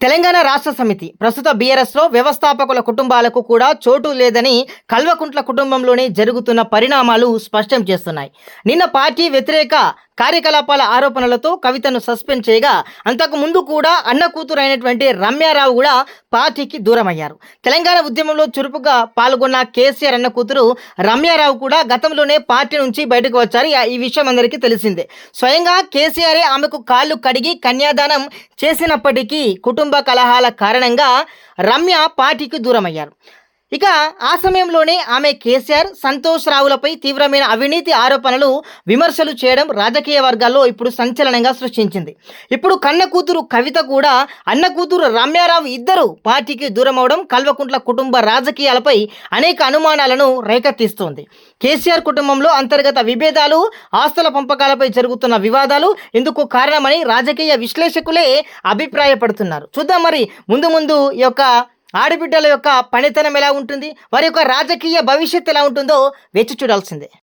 తెలంగాణ రాష్ట్ర సమితి ప్రస్తుత బీఆర్ఎస్లో వ్యవస్థాపకుల కుటుంబాలకు కూడా చోటు లేదని కల్వకుంట్ల కుటుంబంలోనే జరుగుతున్న పరిణామాలు స్పష్టం చేస్తున్నాయి. నిన్న పార్టీ వ్యతిరేక కార్యకలాపాల ఆరోపణలతో కవితను సస్పెండ్ చేయగా అంతకు ముందు కూడా అన్న కూతురు అయినటువంటి రమ్యారావు కూడా పార్టీకి దూరమయ్యారు. తెలంగాణ ఉద్యమంలో చురుకుగా పాల్గొన్న కేసీఆర్ అన్న కూతురు రమ్యారావు కూడా గతంలోనే పార్టీ నుంచి బయటకు వచ్చారు. ఈ విషయం అందరికీ తెలిసిందే. స్వయంగా కేసీఆరే ఆమెకు కాళ్ళు కడిగి కన్యాదానం చేసినప్పటికీ కుటుంబ కలహాల కారణంగా రమ్య పార్టీకి దూరమయ్యారు. ఇక ఆ సమయంలోనే ఆమె కేసీఆర్ సంతోష్ రావులపై తీవ్రమైన అవినీతి ఆరోపణలు విమర్శలు చేయడం రాజకీయ వర్గాల్లో ఇప్పుడు సంచలనంగా సృష్టించింది. ఇప్పుడు కన్న కూతురు కవిత కూడా అన్న కూతురు రమ్యారావు ఇద్దరు పార్టీకి దూరం అవడం కల్వకుంట్ల కుటుంబ రాజకీయాలపై అనేక అనుమానాలను రేకెత్తిస్తోంది. కేసీఆర్ కుటుంబంలో అంతర్గత విభేదాలు ఆస్తుల పంపకాలపై జరుగుతున్న వివాదాలు ఇందుకు కారణమని రాజకీయ విశ్లేషకులే అభిప్రాయపడుతున్నారు. చూద్దాం మరి ముందు ముందు ఈ యొక్క ఆడబిడ్డల యొక్క పనితనం ఎలా ఉంటుంది? వారి యొక్క రాజకీయ భవిష్యత్తు ఎలా ఉంటుందో వేచి చూడాల్సిందే.